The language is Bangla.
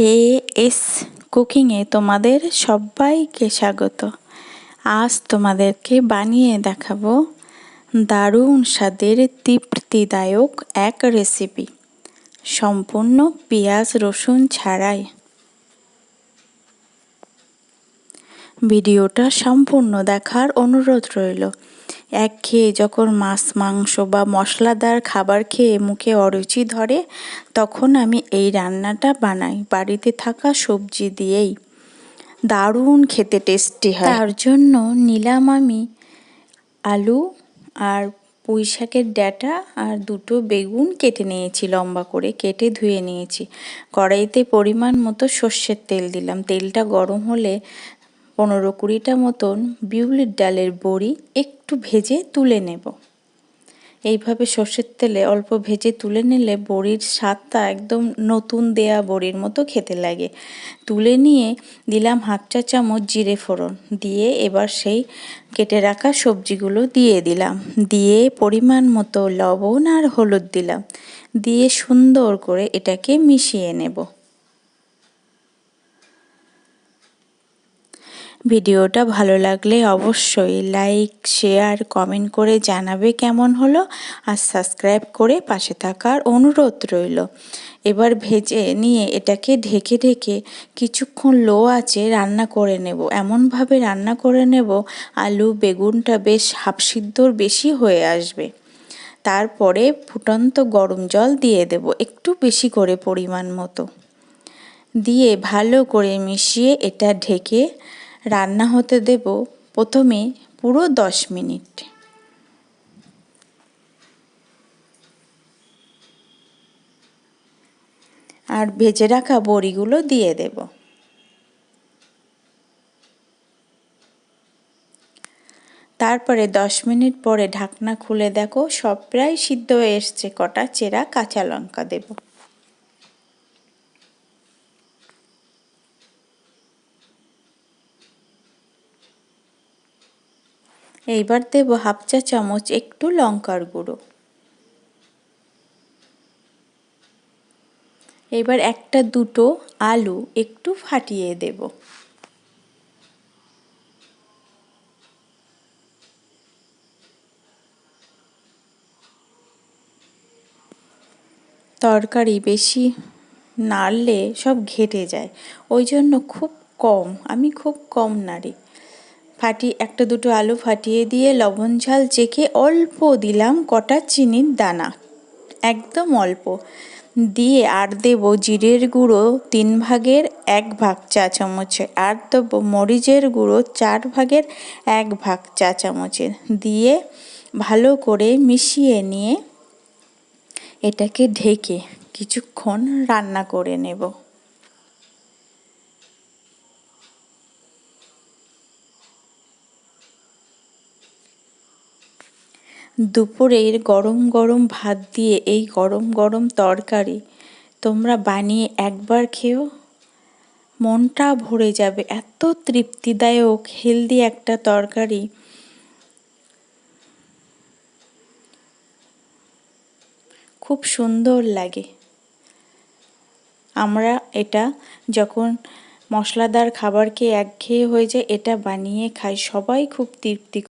হে এস কুকিংয়ে তোমাদের সবাইকে স্বাগত। আজ তোমাদেরকে বানিয়ে দেখাবো দারুণ স্বাদের তৃপ্তিদায়ক এক রেসিপি, সম্পূর্ণ পেঁয়াজ রসুন ছাড়াই। ভিডিওটা সম্পূর্ণ দেখার অনুরোধ রইল। এক খেয়ে যখন মাছ, মাংস বা মশলাদার খাবার খেয়ে মুখে অরুচি ধরে, তখন আমি এই রান্নাটা বানাই বাড়িতে থাকা সবজি দিয়েই। দারুণ খেতে টেস্টি হয়। তার জন্য নিলাম আমি আলু আর পুঁই শাকের ডাঁটা আর দুটো বেগুন কেটে নিয়েছি, লম্বা করে কেটে ধুয়ে নিয়েছি। কড়াইতে পরিমাণ মতো সর্ষের তেল দিলাম। তেলটা গরম হলে পনেরো কুড়িটা মতন বিউলির ডালের বড়ি একটু ভেজে তুলে নেব। এইভাবে সর্ষের তেলে অল্প ভেজে তুলে নিলে বড়ির স্বাদটা একদম নতুন দেয়া বড়ির মতো খেতে লাগে। তুলে নিয়ে দিলাম হাফ চা চামচ জিরে ফোড়ন দিয়ে এবার সেই কেটে রাখা সবজিগুলো দিয়ে দিলাম। দিয়ে পরিমাণ মতো লবণ আর হলুদ দিলাম। দিয়ে সুন্দর করে এটাকে মিশিয়ে নেব। ভিডিওটা ভালো লাগলে অবশ্যই লাইক, শেয়ার, কমেন্ট করে জানাবে কেমন হলো আর সাবস্ক্রাইব করে পাশে থাকার অনুরোধ রইল। এবার ভেজে নিয়ে এটাকে ঢেকে ঢেকে কিছুক্ষণ লো আছে রান্না করে নেব। এমনভাবে রান্না করে নেব আলু, বেগুনটা বেশ হাফ সিদ্ধর বেশি হয়ে আসবে। তারপরে ফুটন্ত গরম জল দিয়ে দেব একটু বেশি করে পরিমাণ মতো। দিয়ে ভালো করে মিশিয়ে এটা ঢেকে রান্না হতে দেব প্রথমে পুরো দশ মিনিট। আর ভেজে রাখা বড়িগুলো দিয়ে দেব। তারপরে দশ মিনিট পরে ঢাকনা খুলে দেখো, সব প্রায় সিদ্ধ হয়ে এসছে। কটা চেরা কাঁচা লঙ্কা দেবো। এইবার দেব হাফ চা চামচ একটু লঙ্কার গুঁড়ো। এবার একটা দুটো আলু একটু ফাটিয়ে দেব। তরকারি বেশি নাড়লে সব ঘেটে যায়, ওই জন্য খুব কম, আমি খুব কম নাড়ি। ফাটি, একটা দুটো আলু ফাটিয়ে দিয়ে লবণ ঝাল চেখে অল্প দিলাম কটা চিনির দানা। একদম অল্প। দিয়ে আর দেব জিরের গুঁড়ো তিন ভাগের এক ভাগ চা চামচে। আর দেবো মরিচের গুঁড়ো চার ভাগের এক ভাগ চা চামচে। দিয়ে ভালো করে মিশিয়ে নিয়ে এটাকে ঢেকে কিছুক্ষণ রান্না করে নেব। দুপুরের গরম গরম ভাত দিয়ে এই গরম গরম তরকারি, তোমরা বানিয়ে একবার খেও। মনটা ভরে যাবে, এত তৃপ্তিদায়ক হেলদি একটা তরকারি। খুব সুন্দর লাগে। আমরা এটা যখন মশলাদার খাবার খেয়ে একঘেয়ে হয়ে যায় এটা বানিয়ে খাই, সবাই খুব তৃপ্তি